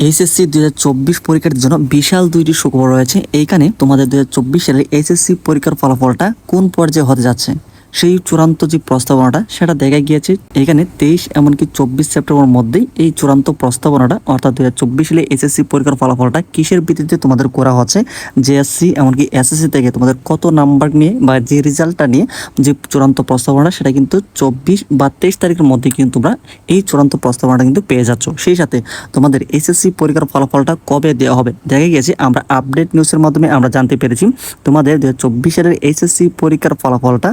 HSC দুই হাজার চব্বিশ পরীক্ষার জন্য বিশাল দুইটি সুখবর রয়েছে। এইখানে তোমাদের দুই হাজার চব্বিশ সালের এইচএসসি পরীক্ষার ফলাফলটা কোন পর্যায়ে হতে যাচ্ছে? সেই চূড়ান্ত যে প্রস্তাবনাটা, সেটা দেখা গিয়েছে এখানে তেইশ এমনকি চব্বিশ সেপ্টেম্বর মধ্যেই এই চূড়ান্ত প্রস্তাবনাটা, অর্থাৎ দু হাজার চব্বিশ সালে এসএসসি পরীক্ষার ফলাফলটা কিসের ভিত্তিতে তোমাদের করা হচ্ছে জেএসসি এমনকি এসএসসি থেকে তোমাদের কত নাম্বার নিয়ে বা যে রেজাল্টটা নিয়ে যে চূড়ান্ত প্রস্তাবনাটা, সেটা কিন্তু চব্বিশ বা তেইশ তারিখের মধ্যে কিন্তু তোমরা এই চূড়ান্ত প্রস্তাবনাটা কিন্তু পেয়ে যাচ্ছ। সেই সাথে তোমাদের এসএসসি পরীক্ষার ফলাফলটা কবে দেওয়া হবে, দেখা গিয়েছে আমরা আপডেট নিউজের মাধ্যমে আমরা জানতে পেরেছি। তোমাদের দু হাজার চব্বিশ সালের এসএসসি পরীক্ষার ফলাফলটা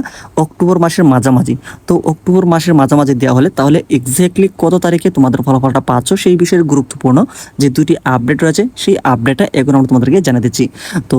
অক্টোবর মাসের মাঝামাঝি। তো অক্টোবর মাসের মাঝামাঝি দেওয়া হলে তাহলে এক্স্যাক্টলি কত তারিখে তোমাদের ফলাফলটা পাচ্ছ সেই বিষয়ে গুরুত্বপূর্ণ যে দুটি আপডেট রয়েছে, সেই আপডেটটা এখন আমরা তোমাদেরকে জানিয়ে দিচ্ছি। তো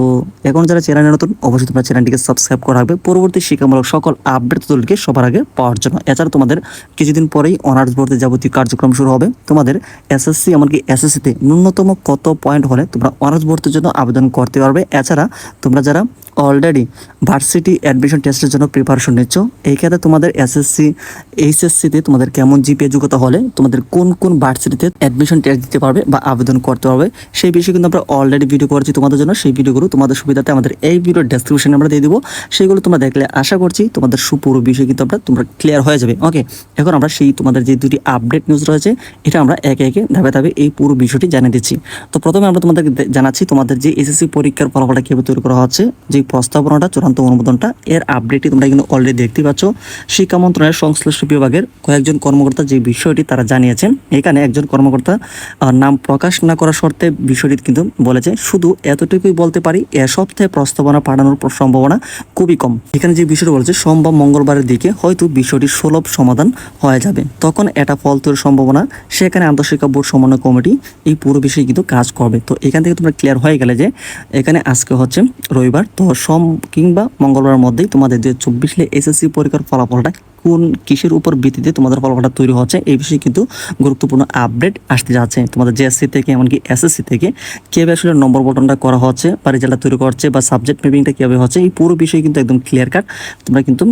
এখন যারা চ্যানেলে নতুন, অবশ্যই তোমরা চ্যানেলটিকে সাবস্ক্রাইব করা হবে পরবর্তী শিক্ষামূলক সকল আপডেট তোদেরকে সবার আগে পাওয়ার জন্য। এছাড়া তোমাদের কিছুদিন পরেই অনার্স ভর্তি যাবতীয় কার্যক্রম শুরু হবে। তোমাদের এসএসসি এমনকি এসএসসিতে ন্যূনতম কত পয়েন্ট হলে তোমরা অনার্স ভর্তির জন্য আবেদন করতে পারবে। এছাড়া তোমরা যারা অলরেডি ভার্সিটি অ্যাডমিশন টেস্টের জন্য প্রিপারেশন নিচ্ছ। এই ক্ষেত্রে তোমাদের এসএসসি এইচএসসিতে তোমাদের কেমন জিপিএ যোগ্যতা হলে তোমাদের কোন কোন ভার্সিটিতে অ্যাডমিশন টেস্ট দিতে পারবে বা আবেদন করতে পারবে, সেই বিষয়ে কিন্তু আমরা অলরেডি ভিডিও করেছি তোমাদের জন্য। সেই ভিডিওগুলো তোমাদের সুবিধাতে আমাদের এই ভিডিওর ডেসক্রিপশনে আমরা দিয়ে দিব। সেগুলো তোমরা দেখলে আশা করছি তোমাদের সুপুরো বিষয় কিন্তু আমরা তোমরা ক্লিয়ার হয়ে যাবে। ওকে এখন আমরা সেই তোমাদের যে দুটি আপডেট নিউজ রয়েছে, এটা আমরা একে একে ধাপে ধাপে এই পুরো বিষয়টি জানিয়ে দিচ্ছি। তো প্রথমে আমরা তোমাদেরকে দে- জানাচ্ছি তোমাদের যে এসএসসি পরীক্ষার ফলাফলটা কীভাবে তৈরি করা হচ্ছে, যে প্রস্তাবনাটা, চূড়ান্ত অনুমোদনটা, এর আপডেটটি তোমরা কিন্তু অলরেডি দেখতে পাচ্ছ। শিক্ষা মন্ত্রণালয়ের সংশ্লিষ্ট বিভাগের কয়েকজন কর্মকর্তা যে বিষয়টি তারা জানিয়েছেন, এখানে একজন কর্মকর্তা নাম প্রকাশ না করার শর্তে বিষয়টি কিন্তু বলেছে। শুধু এতটুকুই বলতে পারি, এ সপ্তাহে প্রস্তাবনা পাঠানোর সম্ভাবনা খুবই কম। এখানে যে বিষয়টি বলেছে, সোমবার মঙ্গলবারের দিকে হয়তো বিষয়টি সুলভ সমাধান হয়ে যাবে। তখন এটা ফল তৈরির সম্ভাবনা। সেখানে আন্তঃশিক্ষা বোর্ড সমন্বয় কমিটি এই পুরো বিষয়ে কিন্তু কাজ করবে। তো এখান থেকে তোমরা ক্লিয়ার হয়ে গেলে যে এখানে আজকে হচ্ছে রবিবার, তো সোম কিংবা মঙ্গলবারের মধ্যেই তোমাদের যে চব্বিশ এসএসসি পরীক্ষার ফলাফলটা কোন কিসের উপর ভিত্তিতে তোমাদের ফলাফলটা তৈরি হচ্ছে, এই বিষয়ে কিন্তু গুরুত্বপূর্ণ আপডেট আসতে যাচ্ছে তোমাদের জেএসসি থেকে এমনকি এসএসসি থেকে। কীভাবে আসলে নম্বর বটনটা করা হচ্ছে বা রেজাল্টটা তৈরি করছে বা সাবজেক্ট মেপিংটা কীভাবে হচ্ছে, এই পুরো বিষয় কিন্তু একদম ক্লিয়ার কাট তোমরা কিন্তু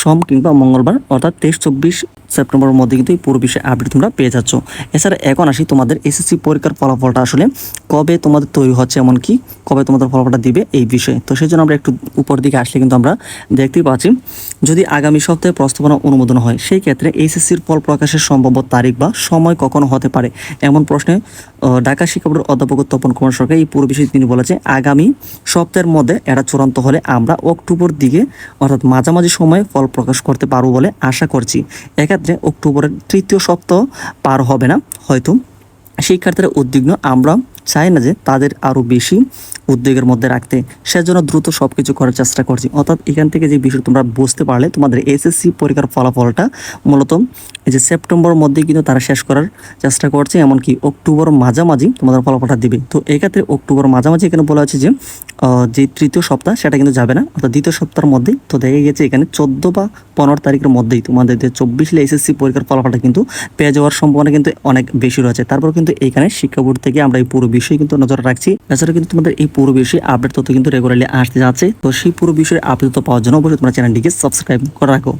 সোম কিংবা মঙ্গলবার অর্থাৎ তেইশ চব্বিশ সেপ্টেম্বরের মধ্যে কিন্তু এই পুরো বিষয়ে আপডেট তোমরা পেয়ে যাচ্ছ। এছাড়া এখন আসি তোমাদের এসএসসি পরীক্ষার ফলাফলটা আসলে কবে তোমাদের তৈরি হচ্ছে, এমনকি কবে তোমাদের ফলাফলটা দিবে, এই বিষয়ে। তো সেই জন্য আমরা একটু উপর দিকে আসলে কিন্তু আমরা দেখতেই পাচ্ছি। যদি আগামী সপ্তাহে প্রস্তাবনা অনুমোদন হয়, সেই ক্ষেত্রে এইচএসসির ফল প্রকাশের সম্ভাব্য তারিখ বা সময় কখন হতে পারে? এমন প্রশ্নে ঢাকা শিক্ষা বোর্ডের অধ্যাপক তপন কুমার সরকার এই পুরো বিষয়ে তিনি বলেছে আগামী সপ্তাহের মধ্যে এটা চূড়ান্ত হলে আমরা অক্টোবর দিকে, অর্থাৎ মাঝামাঝি সময়ে ফল প্রকাশ করতে পারব বলে আশা করছি। এক্ষেত্রে অক্টোবরের তৃতীয় সপ্তাহ পার হবে না, হয়তো শিক্ষার্থীরা উদ্বিগ্ন। আমরা চাই না যে তাদের আরও বেশি উদ্বেগের মধ্যে রাখতে। সেজন্য দ্রুত সব কিছু করার চেষ্টা করছি। অর্থাৎ এখান থেকে যে বিষয় তোমরা বুঝতে পারলে, তোমাদের এসএসসি পরীক্ষার ফলাফলটা মূলত এই যে সেপ্টেম্বর মধ্যে কিন্তু তারা শেষ করার চেষ্টা করছে, এমনকি অক্টোবর মাঝামাঝি তোমাদের ফলাফলটা দিবে। তো এক্ষেত্রে অক্টোবর মাঝামাঝি এখানে বলা হচ্ছে যে যে তৃতীয় সপ্তাহ, সেটা কিন্তু যাবে না। অর্থাৎ দ্বিতীয় সপ্তাহের মধ্যেই তো দেখা গেছে এখানে চোদ্দ বা পনেরো তারিখের মধ্যেই তোমাদের যে চব্বিশ এসএসসি পরীক্ষার ফলাফলটা কিন্তু পেয়ে যাওয়ার সম্ভাবনা কিন্তু অনেক বেশি রয়েছে। তারপর কিন্তু এখানে শিক্ষা বোর্ড থেকে আমরা এই পুরো বিষয়ে কিন্তু নজর রাখছি। এছাড়া কিন্তু তোমাদের এই পুরো বিষয়ে আপডেট তথ্য কিন্তু রেগুলারলি আসতে যাচ্ছে। তো সেই পুরো বিষয়ে আপডেট পাওয়ার জন্য অবশ্যই তোমরা চ্যানেলটিকে সাবস্ক্রাইব করে রাখো।